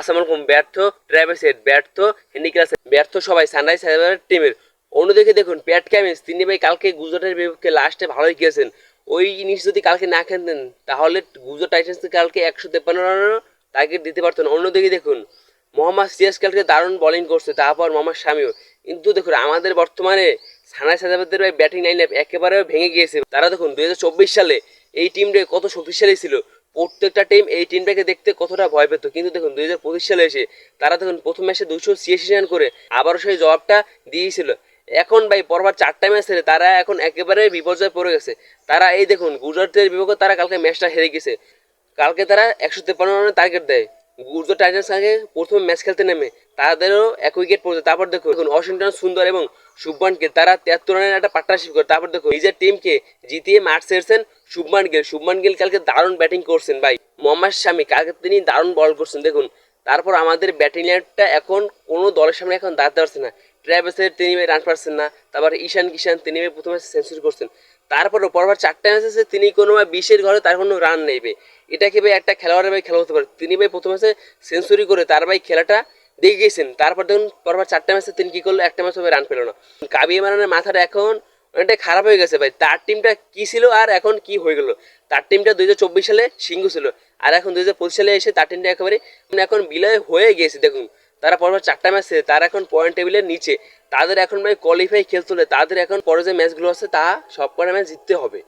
আসসালামু আলাইকুম, ব্যর্থ ট্রাভেলসের ব্যর্থ হ্যান্ডিক্রাফট ব্যর্থ সবাই সানরাইজ হায়দ্রাবাদের টিমের অন্যদিকে দেখুন প্যাট ক্যামিন্স তিনি ভাই কালকে গুজরাটের বিপক্ষে লাস্টে ভালোই গিয়েছেন ওই ইনিংস যদি কালকে না খেলতেন, তাহলে গুজরাট টাইটান্স কালকে একশো তেপ্পান্ন রানের টার্গেট দিতে পারতেন। অন্যদিকে দেখুন, মোহাম্মদ সিয়াস কালকে দারুণ বোলিং করছে, তারপর মোহাম্মদ শামিও কিন্তু দেখুন, আমাদের বর্তমানে সানরাইজ হায়দ্রাবাদের ভাই ব্যাটিং লাইন একেবারে ভেঙে গিয়েছে। তারা দেখুন, দুই হাজার চব্বিশ সালে এই টিমটা কত শক্তিশালী ছিল। প্রত্যেকটা টিম এই টিমটাকে দেখতে কতটা ভয় পেত কিন্তু দেখুন, দুই হাজার পঁচিশ সালে এসে তারা দেখুন, প্রথম ম্যাচে দুশো ছিয়াশি রান করে আবারও সেই জবাবটা দিয়েছিল। এখন ভাই পরবার চারটা ম্যাচ হেরে তারা এখন একেবারে বিপর্যয়ে পড়ে গেছে। তারা এই দেখুন, গুজরাটের বিপক্ষে তারা কালকে ম্যাচটা হেরে গেছে। কালকে তারা একশো তেপান্ন রানের টার্গেট দেয়। গুজরাট টাইটান্স আগে প্রথম ম্যাচ খেলতে নেমে, তাদেরও এক উইকেট পড়ছে। তারপর দেখুন দেখুন, ওয়াশিংটন সুন্দর এবং শুভমান গিল তারা তিয়াত্তর রানের একটা পার্টনারশিপ করে। তারপর দেখুন, নিজের টিমকে জিতিয়ে মাঠ ছেড়েছেন শুভমান গিল। শুভমান গিল কালকে দারুণ ব্যাটিং করছেন ভাই। মোহাম্মদ শামি কালকে তিনি দারুণ বল করছেন, দেখুন। তারপর আমাদের ব্যাটিং লাইনটা এখন কোনো দলের সামনে এখন দাঁড়াতে পারছে না। ট্র্যাভেসের তিনি ভাই রান পারছেন না। তারপর ঈশান কিষান, তিনি ভাই প্রথমে সেঞ্চুরি করছেন। তারপরও পরবার চারটা ম্যাচ আছে, তিনি কোনো ভাই বিশের ঘরে তার কোনো রান নেবে এটাকে ভাই একটা খেলোয়াড়ের ভাই খেলা হতে পারে। তিনি ভাই প্রথম সেঞ্চুরি করে তার ভাই খেলাটা দেখে গেছেন। তারপর দেখুন পরবার চারটা ম্যাচে তিনি কী করল? একটা ম্যাচ হবে রান পেল না। কাবি মারানের মাথাটা এখন অনেকটাই খারাপ হয়ে গেছে ভাই। তার টিমটা কি ছিল আর এখন কি হয়ে গেলো? তার টিমটা দুই হাজার চব্বিশ সালে সিংহ ছিল, আর এখন দুই হাজার পঁচিশ সালে এসে তার টিমটা একেবারে মানে এখন বিলয় হয়ে গিয়েছে, দেখুন। তারা পরপর চারটা ম্যাচ তারা এখন পয়েন্ট টেবিলের নিচে। তাদের এখন ভাই কোয়ালিফাই খেলতে হলে, তাদের এখন পরে যে ম্যাচগুলো আছে তা সব কটা ম্যাচ জিততে হবে।